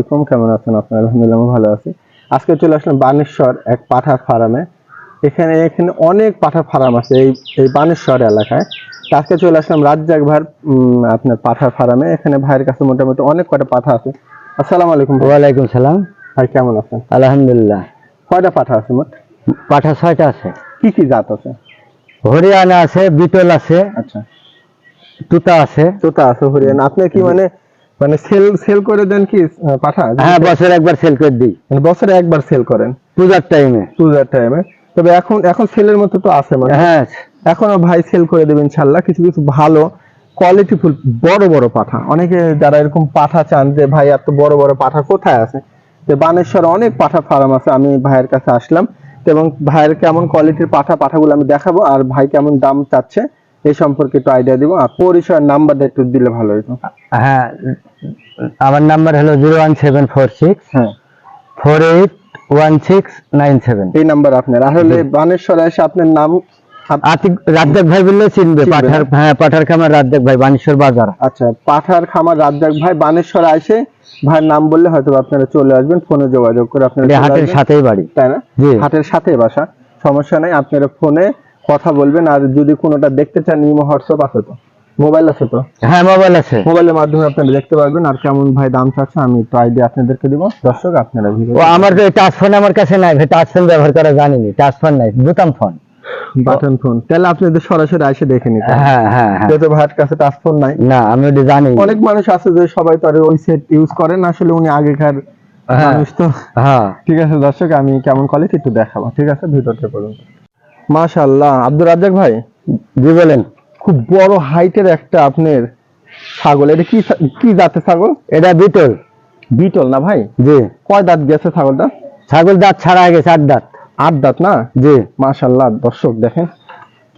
আলাইকুম কেমন আছেন আপনারা? আলহামদুলিল্লাহ আমি ভালো আছি। আজকে চলে আসলাম বানেশ্বর এক পাঠা ফার্মে। এখানে এখানে অনেক পাঠা ফার্ম আছে এই এই বানেশ্বর এলাকায়। তো আজকে চলে আসলাম রাজ্জাক ভাইয়ের আপনার পাঠা ফার্মে। এখানে ভাইয়ের কাছে মোটামুটি অনেক কটা পাঠা আছে। আসসালামু আলাইকুম। ওয়ালাইকুম সালাম। ভাই কেমন আছেন? আলহামদুলিল্লাহ। কয়টা পাঠা আছে মোট? পাঠা ছয়টা আছে। কি কি জাত আছে? হরিয়ানা আছে বিটল আছে আচ্ছা। তুতা আছে। তোতা আছে হরিয়ানা। আপনি কি মানে মানে সেল সেল করে দেন কি পাঠা? হ্যাঁ বছর একবার সেল করে দিই। মানে বছরে একবার সেল করেন? পূজার টাইমে পূজার টাইমে তবে এখন এখন সেলের মতো তো আছে মানে। হ্যাঁ। এখনও ভাই সেল করে দেবেন কিছু কিছু ভালো কোয়ালিটিফুল বড় বড় পাঠা। অনেকে যারা এরকম পাঠা চান যে ভাই এত বড় বড় পাঠা কোথায় আছে? যে বানেশ্বরে অনেক পাঠা ফার্ম আছে আমি ভাইয়ের কাছে আসলাম। এবং ভাইয়ের কেমন কোয়ালিটির পাঠা পাঠাগুলো আমি দেখাবো। আর ভাই কেমন দাম চাচ্ছে এই সম্পর্কে একটু আইডিয়া দিব। আর পরিচয়ের নাম্বারটা একটু দিলে ভালো হতো হ্যাঁ আমার নাম্বার হলো zero one seven four six four eight one six nine seven এই নাম্বার আপনার। আসলে বানেশ্বরে এসে আপনার নাম রাজ্জাক ভাই বললে চিনবে পাঠার হ্যাঁ পাঠার খামার রাজ্জাক ভাই বানেশ্বর বাজার। আচ্ছা পাঠার খামার রাজ্জাক ভাই বানেশ্বরে আসে ভাইয়ের নাম বললে হয়তো আপনারা চলে আসবেন ফোনে যোগাযোগ করে আপনারা হাটের সাথেই বাড়ি। তাই না? হাটের সাথে বাসা। সমস্যা নাই আপনারা ফোনে কথা বলবেন আর যদি কোনোটা দেখতে চান ইমো হোয়াটসঅ্যাপ আছে তো। মোবাইল আছে তো? হ্যাঁ মোবাইল আছে। মোবাইলের মাধ্যমে আপনারা দেখতে পারবেন আর কেমন ভাই দাম চাচ্ছে আমি তো আইডিয়া আপনাদেরকে দিব। দর্শক আপনারা ভিডিও ও আমার তো টাচ ফোন আমার কাছে নাই ভাই টাচ ফোন ব্যবহার করা জানিনি টাচ ফোন নাই বুতাম ফোন বাটন ফোন তাহলে আপনাদের সরাসরি এসে দেখে নিতে হ্যাঁ হ্যাঁ হ্যাঁ। যেহেতু ভাইয়ের কাছে টাচ ফোন নাই। না আমি ওটা জানি অনেক মানুষ আছে যে সবাই তো আর ওই সেট ইউজ করেন আসলে উনি আগেকার হ্যাঁ। মানুষ তো। হ্যাঁ। ঠিক আছে দর্শক আমি কেমন কোয়ালিটি একটু দেখাবো। ঠিক আছে ভিডিওটা করুন। মাশাআল্লাহ। আব্দুর রাজ্জাক ভাই? জি বলেন। খুব বড় হাইটের একটা আপনার ছাগল। এটা কি কি জাতের ছাগল? এটা বিটল। বিটল না ভাই? জি। কয় দাঁত গেছে ছাগলটা? ছাগল দাঁত ছাড়া গেছে আট দাঁত। আট দাঁত না? জি। মাশাআল্লাহ দর্শক দেখেন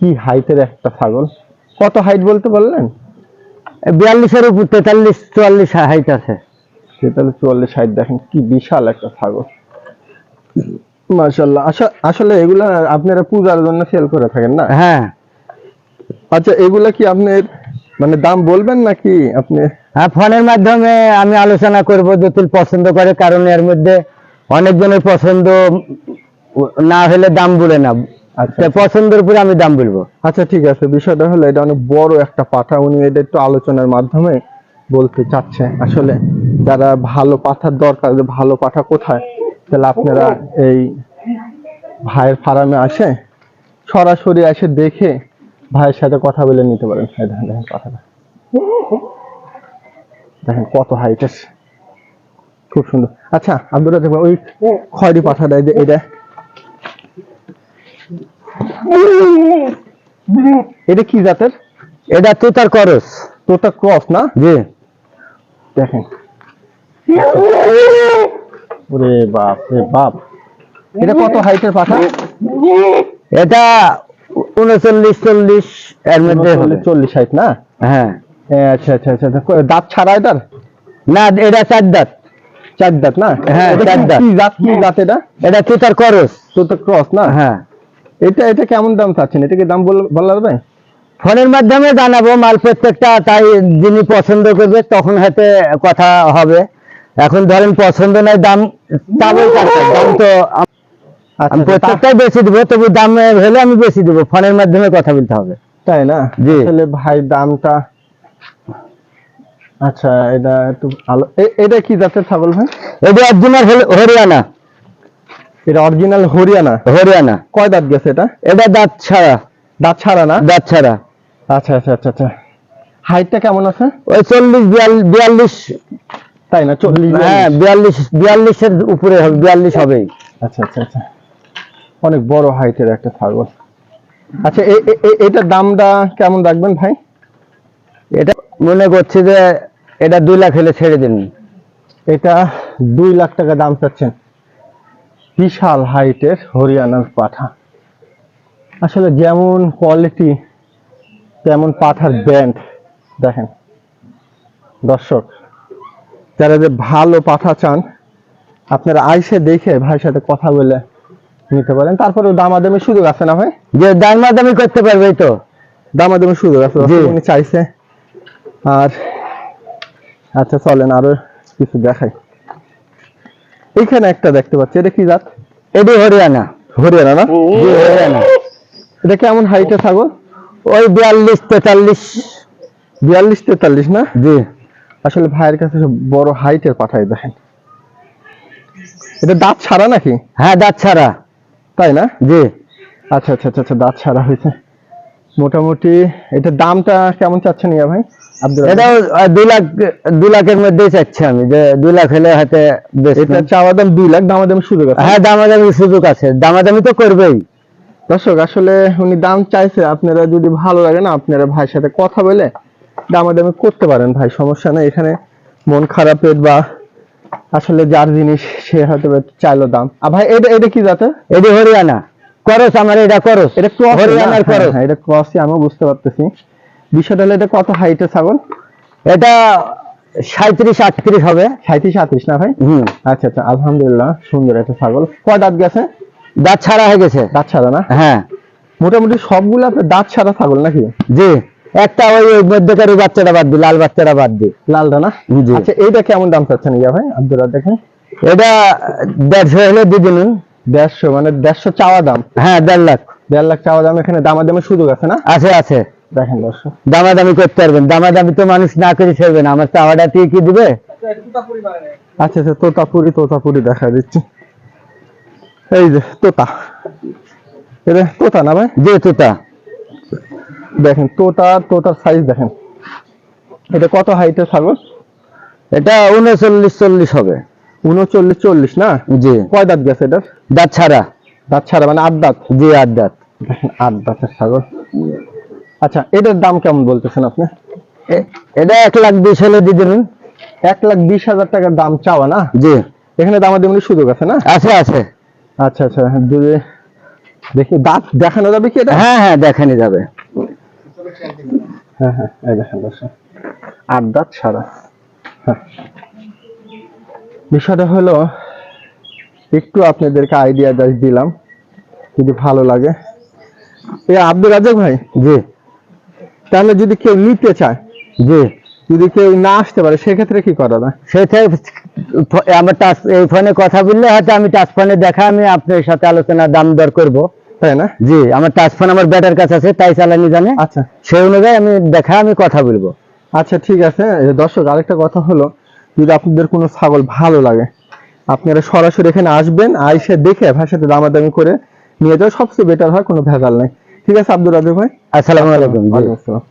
কি হাইটের একটা ছাগল। কত হাইট বলতে বললেন বিয়াল্লিশের উপর তেতাল্লিশ চুয়াল্লিশ হাইট আছে। তেতাল্লিশ চুয়াল্লিশ হাইট দেখেন কি বিশাল একটা ছাগল। মাশাআল্লাহ আস- আসলে এগুলা আপনারা পূজার জন্য সেল করে থাকেন না? হ্যাঁ। আচ্ছা এগুলা কি আপনার মানে দাম বলবেন নাকি আপনি? হ্যাঁ ফোনের মাধ্যমে আমি আলোচনা করব যদি পছন্দ করে কারণ এর মধ্যে অনেকজনের পছন্দ না হলে দাম বলে না। আচ্ছা পছন্দের উপরে আমি দাম বলব। আচ্ছা ঠিক আছে বিষয়টা হলো এটা অনেক বড় একটা পাঠা উনি এটা একটু আলোচনার মাধ্যমে বলতে চাচ্ছে। আসলে যারা ভালো পাঠার দরকার ভালো পাঠা কোথায়? তাহলে আপনারা এই ভাইয়ের ফার্মে আসে সরাসরি এসে দেখে ভাইয়ের সাথে কথা বলে নিতে পারেন। এই দেখেন দেখেন কথাটা। দেখেন কত হাইট আছে খুব সুন্দর। আচ্ছা আব্দুল রাজাক ওই খয়রি পাঠাটা যে এটা এটা কি জাতের? এটা তুতার করস। তোতা ক্রস না? জি। দেখেন। ওরে বাপ রে বাপ। এটা কত হাইটের পাঠা? এটা উনচল্লিশ চল্লিশ এর মধ্যে। চল্লিশ না? হ্যাঁ। আচ্ছা আচ্ছা আচ্ছা আচ্ছা। দাঁত ছাড়া এটার? না এটা চার দাঁত। চার দাঁত না? হ্যাঁ, চার কি- দাঁত। কি জাত কি জাত এটা? এটা তুতার করস। না? হ্যাঁ। এটা এটা কেমন দাম চাচ্ছেন? এটা কি দাম বল- যাবে? ফোনের মাধ্যমে জানাব মাল প্রত্যেকটা তাই যিনি পছন্দ করবে তখন হয়তো কথা হবে। এখন ধরেন পছন্দ নয় দাম দাম তো আম- আচ্ছা আমি আচ্ছা, প্রত্যেকটাই বেশি দেবো তবু দাম হলে আমি বেশি দেবো ফোনের মাধ্যমে কথা বলতে হবে। তাই না? জি। আসলে ভাই দামটা আচ্ছা এটা একটু এ- এটা কি জাতের ছাগল ভাই? এটা অরিজিনাল হরিয়ানা। এটা অরিজিনাল হরিয়ানা? হরিয়ানা। কয় দাঁত গেছে এটা? এটা দাঁত ছাড়া। দাঁত ছাড়া না? দাঁত ছাড়া। আচ্ছা আচ্ছা আচ্ছা আচ্ছা। হাইটটা কেমন আছে? ওই চল্লিশ বিয়াল- বিয়াল্লিশ। তাই না চল্লিশ হ্যাঁ বিয়াল্লিশ বিয়াল্লিশের উপরে হবে বিয়াল্লিশ হবেই। আচ্ছা আচ্ছা আচ্ছা। অনেক বড় হাইটের একটা ছাগল। আচ্ছা এ- এ- এ- এটার দামটা কেমন রাখবেন ভাই? এটা মনে করছি যে এটা দুই লাখ হলে ছেড়ে দিন। এটা দুই লাখ টাকা দাম চাচ্ছেন। বিশাল হাইটের হরিয়ানার পাঠা। আসলে যেমন কোয়ালিটি তেমন পাঠার ব্যান্ড দেখেন দর্শক যারা যে ভালো পাঠা চান আপনারা আইসে দেখে ভাইয়ের সাথে কথা বলে নিতে পারেন। তারপরে দামাদামি সুযোগ আছে না ভাই? যে দাম মাদামি করতে পারবে তো। দামাদামি সুযোগ আছে উনি চাইছে। আর আচ্ছা চলেন আরও কিছু দেখাই। এইখানে একটা দেখতে পাচ্ছি এটা কি জাত? এটি হরিয়ানা। হরিয়ানা না? হরিয়ানা। এটা কেমন হাইটে ছাগল? ওই বিয়াল্লিশ তেতাল্লিশ। বিয়াল্লিশ তেতাল্লিশ না? জি। আসলে ভাইয়ের কাছে বড় হাইটের পাঠাই দেখেন। এটা দাঁত ছাড়া নাকি? হ্যাঁ দাঁত ছাড়া। তাই না? জি। আচ্ছা আচ্ছা আচ্ছা আচ্ছা দাঁত ছাড়া হয়েছে। মোটামুটি এটা দামটা কেমন চাচ্ছেন ইয়া ভাই? এটাও দুই লাখ দুই লাখের মধ্যেই চাচ্ছি আমি যে দুই লাখ হলে হাতে এটা চাওয়া দাম দুই লাখ দামাদামি সুযোগ আছে। হ্যাঁ দামাদামি সুযোগ আছে দামাদামি তো করবেই। দর্শক আসলে উনি দাম চাইছে আপনারা যদি ভালো লাগে না আপনারা ভাইয়ের সাথে কথা বলে দামাদামি করতে পারেন ভাই সমস্যা নেই। এখানে মন খারাপের বা আসলে যার জিনিস সে হয়তো চাইলো দাম। আর ভাই এটা এটা কি জাতে এটি হরিয়ানা। করস আমার এটা করস। এটা ক্রস হরিয়ানার করস। হ্যাঁ এটা ক্রসই আমিও বুঝতে পারতেছি। বিষয়টা হলো এটা কত হাইটের ছাগল? এটা সাঁত্রিশ আটত্রিশ হবে। সাঁত্রিশ আটত্রিশ না ভাই? হুম। আচ্ছা আচ্ছা আলহামদুলিল্লাহ সুন্দর একটা ছাগল। কয় দাঁত গেছে? দাঁত ছাড়া হয়ে গেছে। দাঁত ছাড়া না? হ্যাঁ। মোটামুটি সবগুলো আপনার দাঁত ছাড়া ছাগল নাকি? জি। একটা ওই মধ্যকারী বাচ্চাটা বাদ দি লাল বাচ্চাটা বাদ দি। লালটা না। আচ্ছা এইটা কেমন দাম চাচ্ছেন ইয়া ভাই? আব্দুল ভাই? এটা দেড়শো হলে দিয়ে দিন দেড়শো মানে দেড়শো চাওয়া দাম? হ্যাঁ দেড় লাখ। দেড় লাখ চাওয়া দাম এখানে দামাদামের সুযোগ আছে না? আছে আছে। দেখেন দর্শক। দামাদামি করতে পারবেন। দামাদামি তো মানুষ না করে ছেড়বে না। আমার চাওয়াটা দিয়ে কি দিবে? আচ্ছা আচ্ছা তোতাপুরি তোতাপুরি দেখা দিচ্ছি। এই যে তোতা। এটা তোতা না ভাই? যে তোতা। দেখেন তোতা তোতার সাইজ দেখেন। এটা কত হাইটের ছাগল? এটা উনচল্লিশ চল্লিশ হবে। উনচল্লিশ চল্লিশ না? জি। কয় দাঁত গেছে এটার? দাঁত ছাড়া। দাঁত ছাড়া মানে আট দাঁত? জি আট দাঁত। দেখেন আট দাঁতের ছাগল। আচ্ছা এটার দাম কেমন বলতেছেন আপনি? এটা এক লাখ বিশ হলে দিয়ে দেবেন। এক লাখ বিশ হাজার টাকার দাম চাওয়া না? জি। এখানে দামাদামির সুযোগ আছে না? আছে আছে। আচ্ছা আচ্ছা যদি দেখি দাঁত দেখানো যাবে কি এটা? হ্যাঁ হ্যাঁ দেখানো যাবে। হ্যাঁ হ্যাঁ এই দেখেন দর্শক। আট দাঁত সারা হ্যাঁ। বিষয়টা হলো একটু আপনাদেরকে আইডিয়া জাস্ট দিলাম যদি ভালো লাগে। এ আব্দুল রাজাক ভাই? জি। তাহলে যদি কেউ নিতে চায় জি। যদি কেউ না আসতে পারে সেক্ষেত্রে কি করা যায়? ফ- আমার টাচ এই ফোনে কথা বললে হয়তো আমি টাচ ফোনে দেখা আমি আপনার সাথে আলোচনা দাম দর করব। তাই না? জি আমার টাচ ফোন আমার ব্যাটার কাছে আছে তাই চালানি জানে। আচ্ছা। সেই অনুযায়ী আমি দেখা আমি কথা বলব। আচ্ছা ঠিক আছে। দর্শক আরেকটা কথা হলো যদি আপনাদের কোনো ছাগল ভালো লাগে আপনারা সরাসরি এখানে আসবেন আইসে দেখে ভাই সাথে দামাদামি করে নিয়ে যাওয়া সবচেয়ে বেটার হয় কোনো ভেজাল নাই। ঠিক আছে আব্দুল রাজু ভাই? আসসালামু আলাইকুম ওয়ালাইকুম আসসালাম।